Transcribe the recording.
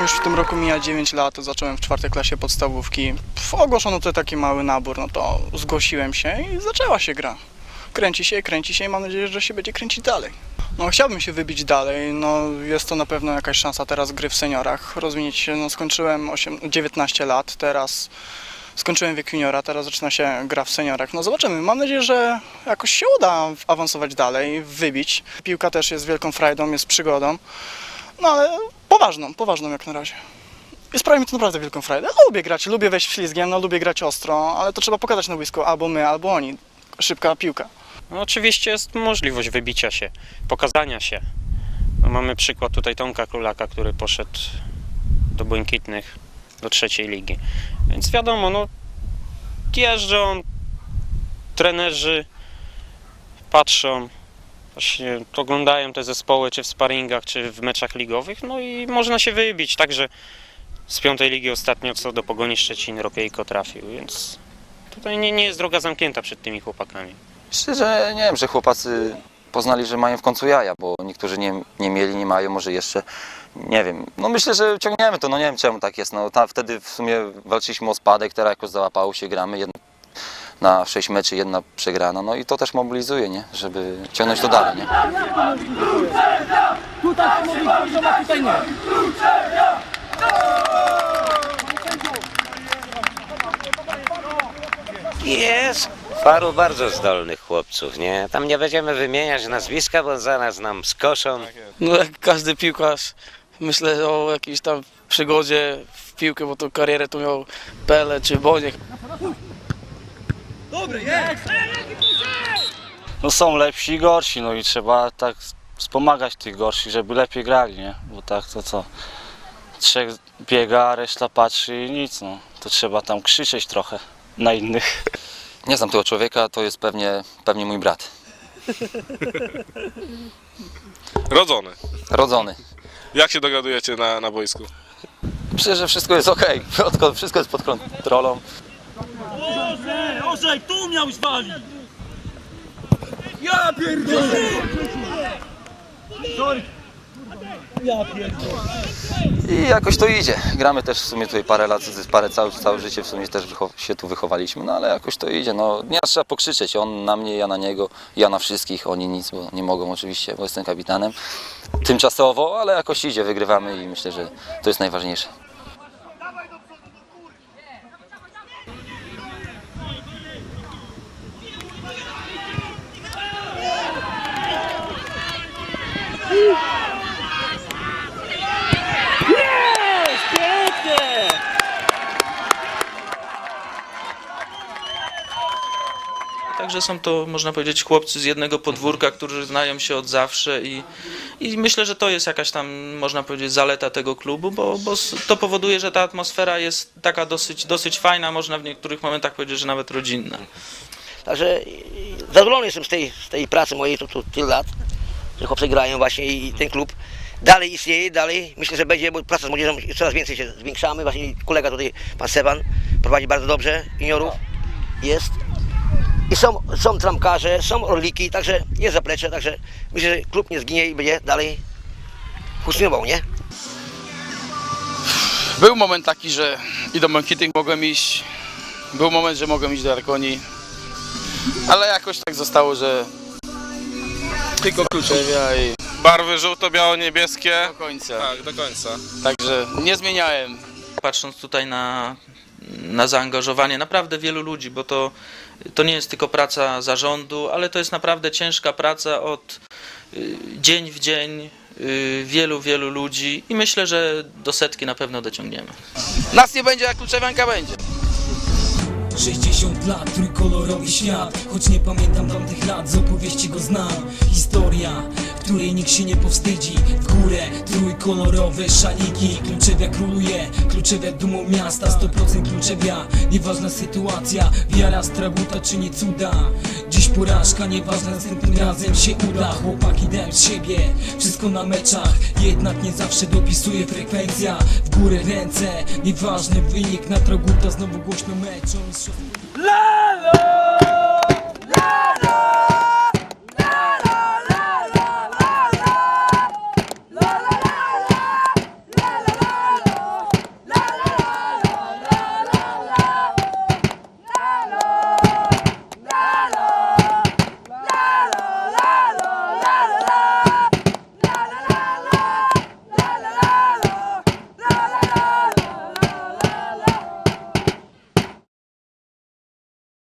już w tym roku mija 9 lat, zacząłem w czwartej klasie podstawówki. Ogłoszono tutaj taki mały nabór, no to zgłosiłem się i zaczęła się gra. Kręci się, kręci się i mam nadzieję, że się będzie kręcić dalej. No chciałbym się wybić dalej, no jest to na pewno jakaś szansa teraz gry w seniorach, rozwinięć się, no skończyłem 8, 19 lat, teraz skończyłem wiek juniora, teraz zaczyna się gra w seniorach. No zobaczymy, mam nadzieję, że jakoś się uda awansować dalej, wybić. Piłka też jest wielką frajdą, jest przygodą, no ale poważną, poważną jak na razie. I sprawia mi to naprawdę wielką frajdę. No, lubię grać, lubię wejść ślizgiem, no lubię grać ostro, ale to trzeba pokazać na boisku, albo my, albo oni. Szybka piłka. No, oczywiście jest możliwość wybicia się, pokazania się. No, mamy przykład tutaj Tomka Królaka, który poszedł do Błękitnych, do trzeciej ligi. Więc wiadomo, no jeżdżą, trenerzy patrzą, właśnie oglądają te zespoły, czy w sparingach, czy w meczach ligowych, no i można się wybić. Także z piątej ligi ostatnio co do Pogoni Szczecin Ropiejko trafił, więc tutaj nie, nie jest droga zamknięta przed tymi chłopakami. Że nie wiem, że chłopacy poznali, że mają w końcu jaja, bo niektórzy nie, nie mieli, nie mają, może jeszcze, nie wiem. No myślę, że ciągniemy to, no nie wiem czemu tak jest. No ta, wtedy w sumie walczyliśmy o spadek, teraz jakoś załapało się, gramy na 6 meczy, jedna przegrana, no i to też mobilizuje, nie? Żeby ciągnąć to dalej, nie? Tutaj mówi poziom, a tutaj nie. Jest paru bardzo zdolnych chłopców, nie? Tam nie będziemy wymieniać nazwiska, bo zaraz nam skoszą. No jak każdy piłkarz, myślę o jakiejś tam przygodzie w piłkę, bo to karierę tu miał Pele czy Boniek. No są lepsi i gorsi, no i trzeba tak wspomagać tych gorszych, żeby lepiej grali, nie? Bo tak to co? Trzech biega, a reszta patrzy i nic, no. To trzeba tam krzyczeć trochę na innych. Nie znam tego człowieka, to jest pewnie, pewnie mój brat. Rodzony. Rodzony. Jak się dogadujecie na, na boisku? Myślę, że wszystko jest ok, wszystko jest pod kontrolą. Orzej, tu miałeś walić! Ja pierdolę! Sorry. Ja pierdolę. I jakoś to idzie. Gramy też w sumie tutaj parę lat, parę całe, całe życie w sumie też się tu wychowaliśmy, no ale jakoś to idzie. No nie trzeba pokrzyczeć, on na mnie, ja na niego, ja na wszystkich, oni nic, bo nie mogą oczywiście, bo jestem kapitanem. Tymczasowo, ale jakoś idzie, wygrywamy i myślę, że to jest najważniejsze. Także są to, można powiedzieć, chłopcy z jednego podwórka, którzy znają się od zawsze i, i myślę, że to jest jakaś tam, można powiedzieć, zaleta tego klubu, bo, bo to powoduje, że ta atmosfera jest taka dosyć, dosyć fajna, można w niektórych momentach powiedzieć, że nawet rodzinna. Także zadowolony jestem z tej, z tej pracy mojej tu, tu tyle lat, że chłopcy grają właśnie i ten klub dalej istnieje, dalej myślę, że będzie, bo praca z młodzieżą coraz więcej się zwiększamy, właśnie kolega tutaj, pan Seban, prowadzi bardzo dobrze, juniorów jest i są, są tramkarze, są orliki, także jest zaplecze, także myślę, że klub nie zginie i będzie dalej funkcjonował, nie? Był moment taki, że i do Błękitnych mogłem iść, był moment, że mogłem iść do Arkonii, ale jakoś tak zostało, że tylko kluczewia i Barwy żółto-biało-niebieskie. do końca. Tak, do końca. Także nie zmieniałem. Patrząc tutaj na, na zaangażowanie naprawdę wielu ludzi, bo to, to nie jest tylko praca zarządu, ale to jest naprawdę ciężka praca od y, dzień w dzień y, wielu, wielu ludzi i myślę, że do setki na pewno dociągniemy. Nas nie będzie, jak Kluczewianka będzie. 60 lat, trójkolorowy świat. Choć nie pamiętam tamtych lat, z opowieści go znam. Historia, której nikt się nie powstydzi. W górę, trójkolorowe szaliki. Kluczewia króluje, kluczewia dumą miasta. 100% kluczewia, nieważna sytuacja Wiara, strabuta czy nie cuda Dziś porażka, nieważne następnym razem się uda. Chłopaki dają z siebie, wszystko na meczach Jednak nie zawsze dopisuje frekwencja. W górę ręce, nieważny wynik. Na traguta znowu głośno meczą Mistrzostwo-